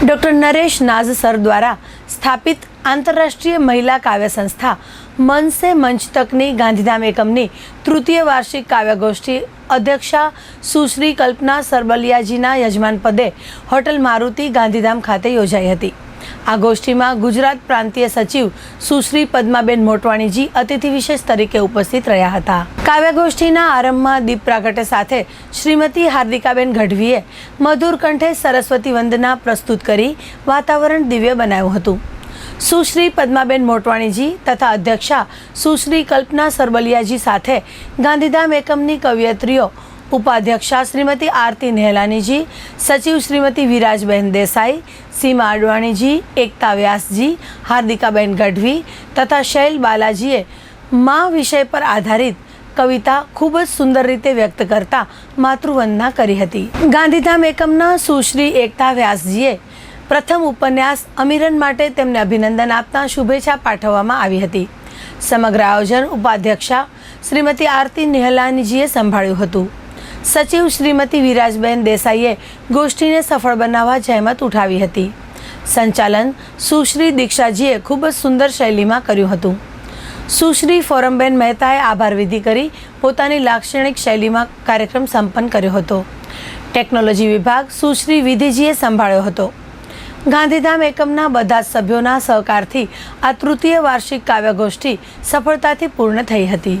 Doctor Naresh Naaz sir દ્વારા સ્થાપિત આંતરરાષ્ટ્રીય મહિલા કાવ્ય સંસ્થા મનસે મંચ તકની ગાંધીધામ એકમની તૃતીય વાર્ષિક કાવ્યગોષ્ઠી અધ્યક્ષા સુશ્રી કલ્પના સરબલિયાજીના યજમાન પદે હોટલ મારુતિ ગાંધીધામ ખાતે યોજાઈ હતી. આ ગોષ્ઠીમાં ગુજરાત પ્રાંતીય સચિવ સુશ્રી પદ્માબેન મોટવાણીજી અતિથિ વિશેષ તરીકે ઉપસ્થિત રહ્યા હતા. કાવ્ય ગોષ્ઠીના આરંભમાં દીપ પ્રાગટ્ય સાથે શ્રીમતી હાર્દિકાબેન ગઢવીએ મધુર કંઠે સરસ્વતી વંદના પ્રસ્તુત કરી વાતાવરણ દિવ્ય બનાવ્યું હતું. સુશ્રી પદ્માબેન મોટવાણીજી તથા અધ્યક્ષા સુશ્રી કલ્પના સરબલિયાજી સાથે ગાંધીધામ એકમની કવિયત્રીઓ ઉપાધ્યક્ષા શ્રીમતી આરતી નહેલાનીજી, સચિવ શ્રીમતી વિરાજબહેન દેસાઈ, સીમા અડવાણીજી એકતા વ્યાસજી, હાર્દિકાબેન ગઢવી તથા શૈલ બાલાજીએ મા વિષય પર આધારિત કવિતા ખૂબ જ સુંદર રીતે વ્યક્ત કરતા માતૃવંદના કરી હતી. ગાંધીધામ એકમના સુશ્રી એકતા વ્યાસજીએ પ્રથમ ઉપન્યાસ અમીરન માટે તેમને અભિનંદન આપતા શુભેચ્છા પાઠવવામાં આવી હતી. સમગ્ર આયોજન ઉપાધ્યક્ષા શ્રીમતી આરતી નિહલાનીજીએ સંભાળ્યું હતું. સચિવ શ્રીમતી વિરાજબેન દેસાઈએ ગોષ્ઠીને સફળ બનાવવા જહેમત ઉઠાવી હતી. સંચાલન સુશ્રી દીક્ષાજીએ ખૂબ જ સુંદર શૈલીમાં કર્યું હતું. સુશ્રી ફોરમબેન મહેતાએ આભાર વિધિ કરી પોતાની લાક્ષણિક શૈલીમાં કાર્યક્રમ સંપન્ન કર્યો હતો. ટેકનોલોજી વિભાગ સુશ્રી વિધિજીએ સંભાળ્યો હતો. ગાંધીધામ એકમના બધા જ સભ્યોના સહકારથી આ તૃતીય વાર્ષિક કાવ્યગોષ્ઠી સફળતાથી પૂર્ણ થઈ હતી.